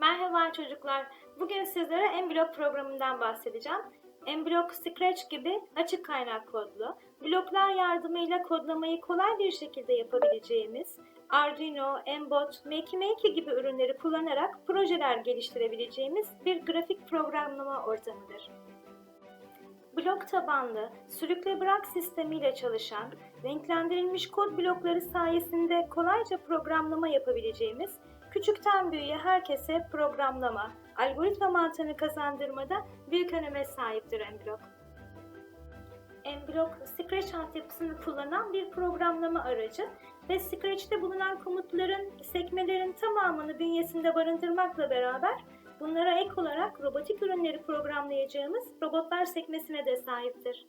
Merhaba çocuklar. Bugün sizlere Emblock programından bahsedeceğim. Emblock Scratch gibi açık kaynak kodlu, bloklar yardımıyla kodlamayı kolay bir şekilde yapabileceğimiz, Arduino, Mbot, Makey gibi ürünleri kullanarak projeler geliştirebileceğimiz bir grafik programlama ortamıdır. Blok tabanlı, sürükle bırak sistemiyle çalışan, renklendirilmiş kod blokları sayesinde kolayca programlama yapabileceğimiz, küçükten büyüğe herkese programlama, algoritma mantığını kazandırmada büyük öneme sahiptir Mblock. Mblock, Scratch altyapısını kullanan bir programlama aracı ve Scratch'te bulunan komutların, sekmelerin tamamını bünyesinde barındırmakla beraber Bunlara ek olarak robotik ürünleri programlayacağımız robotlar sekmesine de sahiptir.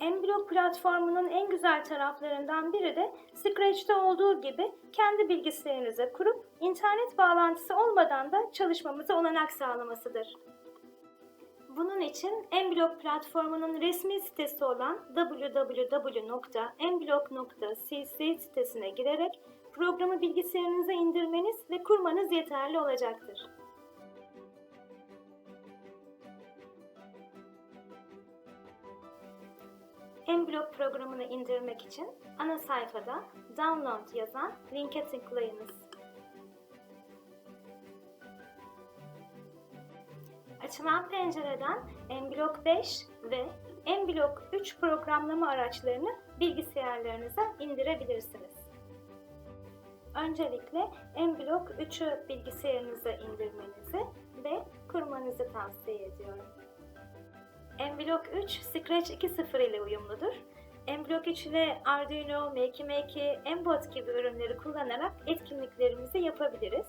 Mblock platformunun en güzel taraflarından biri de Scratch'te olduğu gibi kendi bilgisayarınıza kurup internet bağlantısı olmadan da çalışmamıza olanak sağlamasıdır. Bunun için Mblock platformunun resmi sitesi olan www.mblock.cc sitesine girerek programı bilgisayarınıza indirmeniz ve kurmanız yeterli olacaktır. Mblock programını indirmek için ana sayfada Download yazan linke tıklayınız. Açılan pencereden Mblock 5 ve Mblock 3 programlama araçlarını bilgisayarlarınıza indirebilirsiniz. Öncelikle Mblock 3'ü bilgisayarınıza indirmenizi ve kurmanızı tavsiye ediyorum. Mblock 3 Scratch 2.0 ile uyumludur. Mblock 3 ile Arduino, Makey Mbot gibi ürünleri kullanarak etkinliklerimizi yapabiliriz.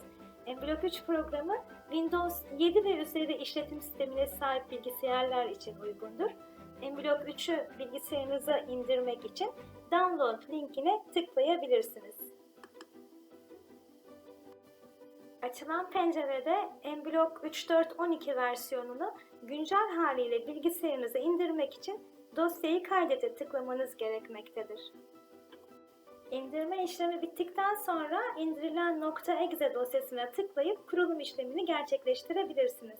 Mblock 3 programı Windows 7 ve üzeri işletim sistemine sahip bilgisayarlar için uygundur. Mblock 3'ü bilgisayarınıza indirmek için download linkine tıklayabilirsiniz. Açılan pencerede Mblock 3.4.12 versiyonunu güncel haliyle bilgisayarınıza indirmek için dosyayı kaydete tıklamanız gerekmektedir. İndirme işlemi bittikten sonra indirilen .exe dosyasına tıklayıp kurulum işlemini gerçekleştirebilirsiniz.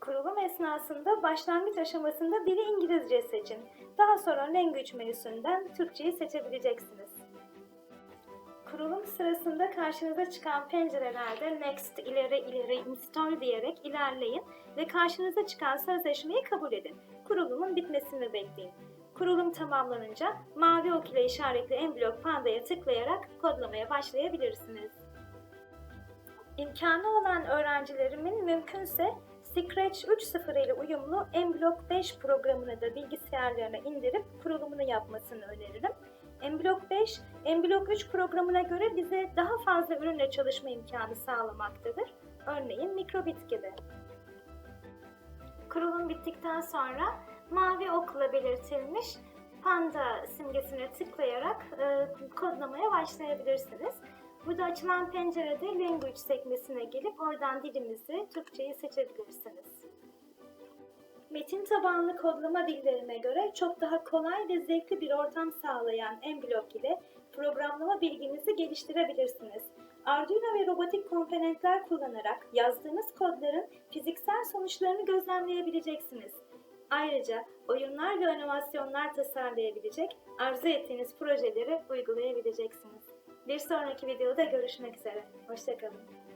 Kurulum esnasında başlangıç aşamasında dili İngilizce seçin. Daha sonra Language menüsünden Türkçeyi seçebileceksiniz. Kurulum sırasında karşınıza çıkan pencerelerde Next, ileri ileri, Install diyerek ilerleyin ve karşınıza çıkan sözleşmeyi kabul edin. Kurulumun bitmesini bekleyin. Kurulum tamamlanınca mavi ok ile işaretli Mblock Panda'ya tıklayarak kodlamaya başlayabilirsiniz. İmkanı olan öğrencilerimin mümkünse Scratch 3.0 ile uyumlu Mblock 5 programını da bilgisayarlarına indirip kurulumunu yapmasını öneririm. Mblock 5, Mblock 3 programına göre bize daha fazla ürünle çalışma imkanı sağlamaktadır. Örneğin mikrobit gibi. Kurulum bittikten sonra mavi okla belirtilmiş panda simgesine tıklayarak e, kodlamaya başlayabilirsiniz. Burada açılan pencerede Language sekmesine gelip oradan dilimizi, Türkçeyi seçebilirsiniz. Metin tabanlı kodlama dillerine göre çok daha kolay ve zevkli bir ortam sağlayan Mblock ile programlama bilginizi geliştirebilirsiniz. Arduino ve robotik komponentler kullanarak yazdığınız kodların fiziksel sonuçlarını gözlemleyebileceksiniz. Ayrıca oyunlar ve animasyonlar tasarlayabilecek, arzu ettiğiniz projeleri uygulayabileceksiniz. Bir sonraki videoda görüşmek üzere. Hoşçakalın.